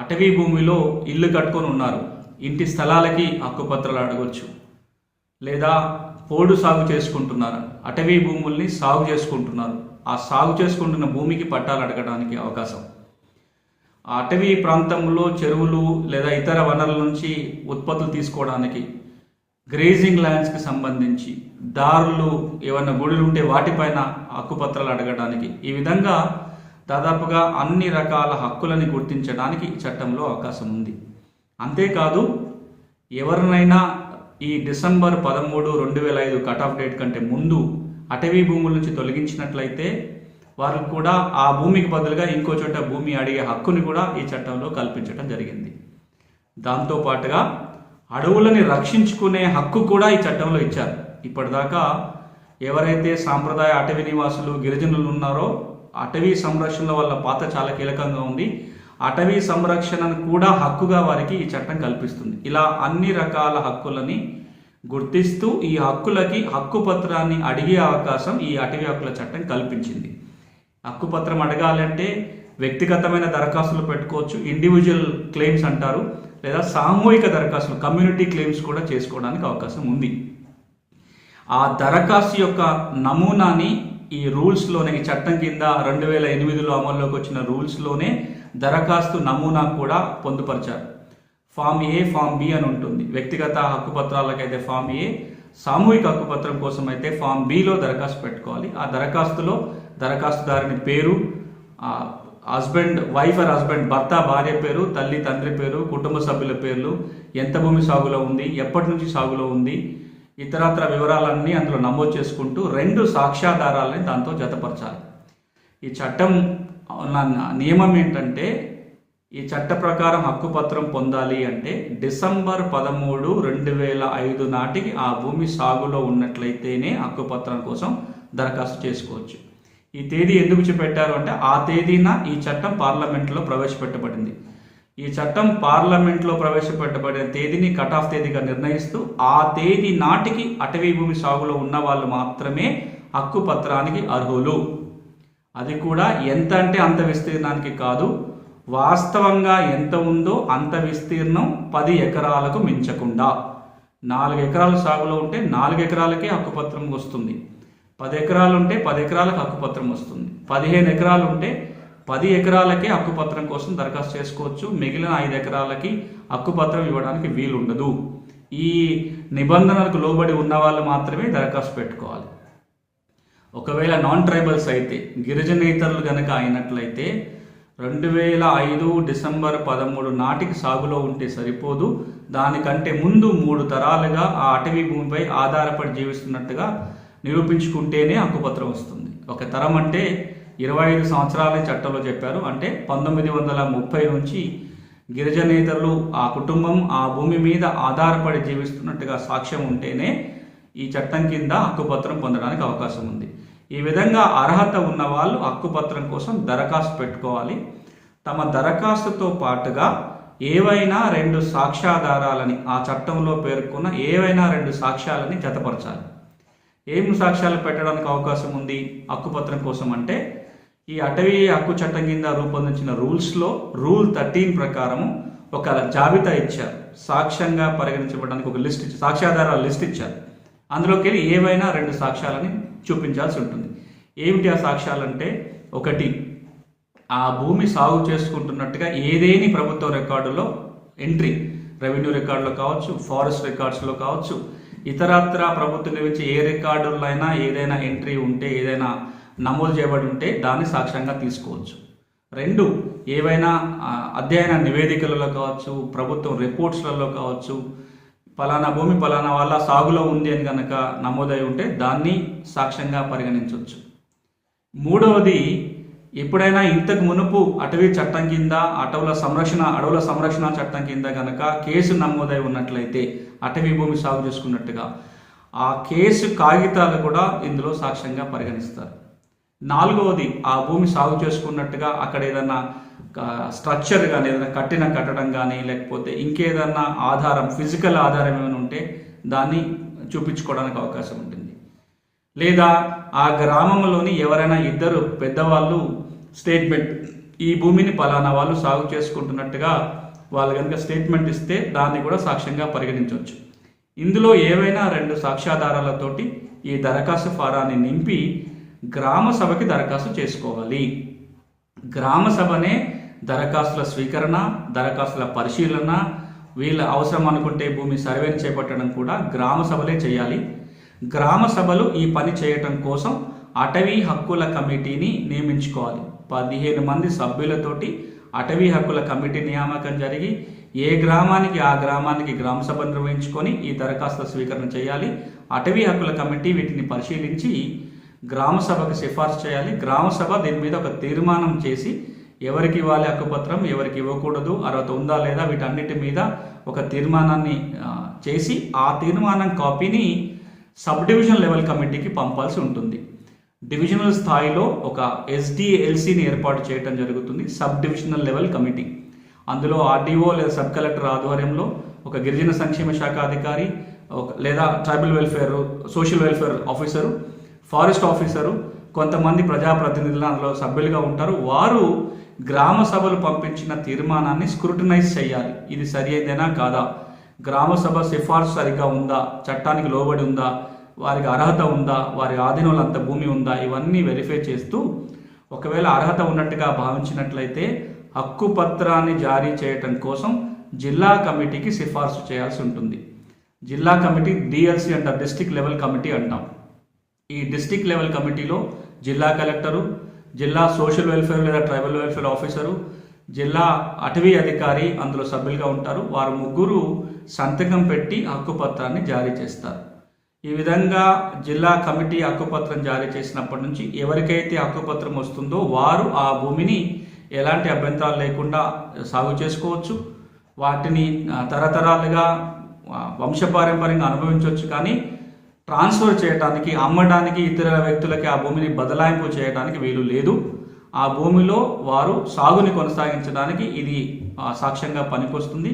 అటవీ భూమిలో ఇల్లు కట్టుకొని ఉన్నారు. ఇంటి స్థలాలకి హక్కుపత్రాలు అడగొచ్చు. లేదా పోడు సాగు చేసుకుంటున్నారు. అటవీ భూముల్ని సాగు చేసుకుంటున్నారు. ఆ సాగు చేసుకుంటున్న భూమికి పట్టాలు అడగడానికి అవకాశం. ఆ అటవీ ప్రాంతంలో చెరువులు లేదా ఇతర వనరుల నుంచి ఉత్పత్తులు తీసుకోవడానికి గ్రేజింగ్ ల్యాండ్స్కి సంబంధించి దారులు ఏమైనా గుడులు ఉంటే వాటిపైన హక్కుపత్రాలు అడగడానికి ఈ విధంగా దాదాపుగా అన్ని రకాల హక్కులని గుర్తించడానికి ఈ చట్టంలో అవకాశం ఉంది. అంతేకాదు ఎవరినైనా ఈ డిసెంబర్ పదమూడు రెండు వేల ఐదు కట్ ఆఫ్ డేట్ కంటే ముందు అటవీ భూముల నుంచి తొలగించినట్లయితే వారికి కూడా ఆ భూమికి బదులుగా ఇంకో చోట భూమి అడిగే హక్కుని కూడా ఈ చట్టంలో కల్పించడం జరిగింది. దాంతో పాటుగా అడవులని రక్షించుకునే హక్కు కూడా ఈ చట్టంలో ఇచ్చారు. ఇప్పటిదాకా ఎవరైతే సాంప్రదాయ అటవీ నివాసులు గిరిజనులు ఉన్నారో అటవీ సంరక్షణలో వాళ్ళ పాత్ర చాలా కీలకంగా ఉంది. అటవీ సంరక్షణను కూడా హక్కుగా వారికి ఈ చట్టం కల్పిస్తుంది. ఇలా అన్ని రకాల హక్కులని గుర్తిస్తూ ఈ హక్కులకి హక్కు పత్రాన్ని అడిగే అవకాశం ఈ అటవీ హక్కుల చట్టం కల్పించింది. హక్కు పత్రం అడగాలంటే వ్యక్తిగతమైన దరఖాస్తులు పెట్టుకోవచ్చు ఇండివిజువల్ క్లెయిమ్స్ అంటారు లేదా సామూహిక దరఖాస్తులు కమ్యూనిటీ క్లెయిమ్స్ కూడా చేసుకోవడానికి అవకాశం ఉంది. ఆ దరఖాస్తు యొక్క నమూనాని ఈ రూల్స్లోనే ఈ చట్టం కింద రెండు వేల ఎనిమిదిలో అమల్లోకి వచ్చిన రూల్స్లోనే దరఖాస్తు నమూనా కూడా పొందుపరిచారు. ఫామ్ ఏ ఫామ్ బి అని ఉంటుంది. వ్యక్తిగత హక్కుపత్రాలకైతే ఫామ్ ఏ సామూహిక హక్కుపత్రం కోసం అయితే ఫామ్ బిలో దరఖాస్తు పెట్టుకోవాలి. ఆ దరఖాస్తులో దరఖాస్తుదారుని పేరు హస్బెండ్ వైఫ్ ఆర్ హస్బెండ్ భర్త భార్య పేరు తల్లి తండ్రి పేరు కుటుంబ సభ్యుల పేర్లు ఎంత భూమి సాగులో ఉంది ఎప్పటి నుంచి సాగులో ఉంది ఇతరత్ర వివరాలన్నీ అందులో నమోదు చేసుకుంటూ రెండు సాక్ష్యాధారాలని దాంతో జతపరచాలి. ఈ చట్టం ఉన్న నియమం ఏంటంటే ఈ చట్ట ప్రకారం హక్కుపత్రం పొందాలి అంటే డిసెంబర్ పదమూడు రెండు వేల ఐదు నాటికి ఆ భూమి సాగులో ఉన్నట్లయితేనే హక్కుపత్రం కోసం దరఖాస్తు చేసుకోవచ్చు. ఈ తేదీ ఎందుకు చూపెట్టారు అంటే ఆ తేదీన ఈ చట్టం పార్లమెంట్లో ప్రవేశపెట్టబడింది. ఈ చట్టం పార్లమెంట్లో ప్రవేశపెట్టబడిన తేదీని కట్ ఆఫ్ తేదీగా నిర్ణయిస్తూ ఆ తేదీ నాటికి అటవీ భూమి సాగులో ఉన్న వాళ్ళు మాత్రమే హక్కు పత్రానికి అర్హులు. అది కూడా ఎంత అంటే అంత విస్తీర్ణానికి కాదు. వాస్తవంగా ఎంత ఉందో అంత విస్తీర్ణం పది ఎకరాలకు మించకుండా. నాలుగు ఎకరాల సాగులో ఉంటే నాలుగు ఎకరాలకే హక్కుపత్రం వస్తుంది. పది ఎకరాలు ఉంటే పది ఎకరాలకు హక్కుపత్రం వస్తుంది. పదిహేను ఎకరాలు ఉంటే పది ఎకరాలకే హక్కుపత్రం కోసం దరఖాస్తు చేసుకోవచ్చు. మిగిలిన ఐదు ఎకరాలకి హక్కుపత్రం ఇవ్వడానికి వీలుండదు. ఈ నిబంధనలకు లోబడి ఉన్న వాళ్ళు మాత్రమే దరఖాస్తు పెట్టుకోవాలి. ఒకవేళ నాన్ ట్రైబల్స్ అయితే గిరిజనేతరులు కనుక అయినట్లయితే రెండు వేల ఐదు డిసెంబర్ పదమూడు నాటికి సాగులో ఉంటే సరిపోదు. దానికంటే ముందు మూడు తరాలుగా ఆ అటవీ భూమిపై ఆధారపడి జీవిస్తున్నట్టుగా నిరూపించుకుంటేనే హక్కుపత్రం వస్తుంది. ఒక తరం అంటే ఇరవై ఐదు సంవత్సరాలే చట్టంలో చెప్పారు. అంటే పంతొమ్మిది వందల ముప్పై నుంచి గిరిజనేతరులు ఆ కుటుంబం ఆ భూమి మీద ఆధారపడి జీవిస్తున్నట్టుగా సాక్ష్యం ఉంటేనే ఈ చట్టం కింద హక్కుపత్రం పొందడానికి అవకాశం ఉంది. ఈ విధంగా అర్హత ఉన్న వాళ్ళు హక్కుపత్రం కోసం దరఖాస్తు పెట్టుకోవాలి. తమ దరఖాస్తుతో పాటుగా ఏవైనా రెండు సాక్ష్యాధారాలని ఆ చట్టంలో పేర్కొన్న ఏవైనా రెండు సాక్ష్యాలని జతపరచాలి. ఏం సాక్ష్యాలు పెట్టడానికి అవకాశం ఉంది హక్కుపత్రం కోసం అంటే ఈ అటవీ హక్కు చట్టం కింద రూపొందించిన రూల్స్లో రూల్ థర్టీన్ ప్రకారము ఒక జాబితా ఇచ్చారు. సాక్ష్యంగా పరిగణించబడడానికి ఒక లిస్ట్ ఇచ్చారు. సాక్ష్యాధారాల లిస్ట్ ఇచ్చారు. అందులోకి వెళ్ళి ఏవైనా రెండు సాక్ష్యాలని చూపించాల్సి ఉంటుంది. ఏమిటి ఆ సాక్ష్యాలంటే ఒకటి ఆ భూమి సాగు చేసుకుంటున్నట్టుగా ఏదేని ప్రభుత్వ రికార్డులో ఎంట్రీ రెవెన్యూ రికార్డులో కావచ్చు ఫారెస్ట్ రికార్డ్స్లో కావచ్చు ఇతరత్ర ప్రభుత్వం నిర్మించే ఏ రికార్డుల్లో అయినా ఏదైనా ఎంట్రీ ఉంటే ఏదైనా నమోదు చేయబడి ఉంటే దాన్ని సాక్ష్యంగా తీసుకోవచ్చు. రెండు ఏవైనా అధ్యయన నివేదికలలో కావచ్చు ప్రభుత్వం రిపోర్ట్స్లలో కావచ్చు పలానా భూమి పలానా వల్ల సాగులో ఉంది అని కనుక నమోదై ఉంటే దాన్ని సాక్ష్యంగా పరిగణించవచ్చు. మూడవది ఎప్పుడైనా ఇంతకు మునుపు అటవీ చట్టం కింద అటవుల సంరక్షణ అడవుల సంరక్షణ చట్టం కింద కనుక కేసు నమోదై ఉన్నట్లయితే అటవీ భూమి సాగు చేసుకున్నట్టుగా ఆ కేసు కాగితాలు కూడా ఇందులో సాక్ష్యంగా పరిగణిస్తారు. నాలుగవది ఆ భూమి సాగు చేసుకున్నట్టుగా అక్కడ ఏదన్నా స్ట్రక్చర్ కానీ ఏదైనా కట్టిన కట్టడం కానీ లేకపోతే ఇంకేదన్నా ఆధారం ఫిజికల్ ఆధారం ఏమైనా ఉంటే దాన్ని చూపించుకోవడానికి అవకాశం ఉంటుంది. లేదా ఆ గ్రామంలోని ఎవరైనా ఇద్దరు పెద్దవాళ్ళు స్టేట్మెంట్ ఈ భూమిని పలానా వాళ్ళు సాగు చేసుకుంటున్నట్టుగా వాళ్ళు కనుక స్టేట్మెంట్ ఇస్తే దాన్ని కూడా సాక్ష్యంగా పరిగణించవచ్చు. ఇందులో ఏవైనా రెండు సాక్ష్యాధారాలతోటి ఈ దరఖాస్తు ఫారాన్ని నింపి గ్రామ సభకి దరఖాస్తు చేసుకోవాలి. గ్రామ సభనే దరఖాస్తుల స్వీకరణ దరఖాస్తుల పరిశీలన వీళ్ళ అవసరం అనుకుంటే భూమి సర్వేని చేపట్టడం కూడా గ్రామ సభలే చేయాలి. గ్రామ సభలు ఈ పని చేయటం కోసం అటవీ హక్కుల కమిటీని నియమించుకోవాలి. పదిహేను మంది సభ్యులతోటి అటవీ హక్కుల కమిటీ నియామకం జరిగి ఏ గ్రామానికి ఆ గ్రామానికి గ్రామ సభ నిర్వహించుకొని ఈ దరఖాస్తుల స్వీకరణ చేయాలి. అటవీ హక్కుల కమిటీ వీటిని పరిశీలించి గ్రామ సభకు సిఫార్సు చేయాలి. గ్రామ సభ దీని మీద ఒక తీర్మానం చేసి ఎవరికి ఇవ్వాలి హక్కుపత్రం ఎవరికి ఇవ్వకూడదు అర్హత ఉందా లేదా వీటన్నిటి మీద ఒక తీర్మానాన్ని చేసి ఆ తీర్మానం కాపీని సబ్ డివిజన్ లెవెల్ కమిటీకి పంపాల్సి ఉంటుంది. డివిజనల్ స్థాయిలో ఒక ఎస్డిఎల్సిని ఏర్పాటు చేయడం జరుగుతుంది సబ్ డివిజనల్ లెవెల్ కమిటీ. అందులో ఆర్డీఓ లేదా సబ్ కలెక్టర్ ఆధ్వర్యంలో ఒక గిరిజన సంక్షేమ శాఖ అధికారి ఒక లేదా tribal welfare social welfare officer forest officer కొంతమంది ప్రజాప్రతినిధులు అందులో సభ్యులుగా ఉంటారు. వారు గ్రామ సభలు పంపించిన తీర్మానాన్ని స్క్రూటినైజ్ చేయాలి ఇది సరి అయితేనా కాదా? గ్రామ సభ సిఫార్సు సరిగ్గా ఉందా? చట్టానికి లోబడి ఉందా? వారికి అర్హత ఉందా? వారి ఆధీనంలో అంత భూమి ఉందా? ఇవన్నీ వెరిఫై చేస్తూ ఒకవేళ అర్హత ఉన్నట్టుగా భావించినట్లయితే హక్కు పత్రాన్ని జారీ చేయటం కోసం జిల్లా కమిటీకి సిఫార్సు చేయాల్సి ఉంటుంది. జిల్లా కమిటీ డిఎల్సి అంటారు డిస్టిక్ లెవెల్ కమిటీ అంటాం. ఈ డిస్టిక్ లెవెల్ కమిటీలో జిల్లా కలెక్టరు జిల్లా సోషల్ వెల్ఫేర్ లేదా ట్రైబల్ వెల్ఫేర్ ఆఫీసరు జిల్లా అటవీ అధికారి అందులో సభ్యులుగా ఉంటారు. వారు ముగ్గురు సంతకం పెట్టి హక్కుపత్రాన్ని జారీ చేస్తారు. ఈ విధంగా జిల్లా కమిటీ హక్కుపత్రం జారీ చేసినప్పటి నుంచి ఎవరికైతే హక్కుపత్రం వస్తుందో వారు ఆ భూమిని ఎలాంటి అభ్యంతరాలు లేకుండా సాగు చేసుకోవచ్చు. వాటిని తరతరాలుగా వంశపారంపర్యంగా అనుభవించవచ్చు. కానీ ట్రాన్స్ఫర్ చేయడానికి అమ్మడానికి ఇతర వ్యక్తులకి ఆ భూమిని బదలాయింపు చేయడానికి వీలు లేదు. ఆ భూమిలో వారు సాగుని కొనసాగించడానికి ఇది సాక్ష్యంగా పనికొస్తుంది.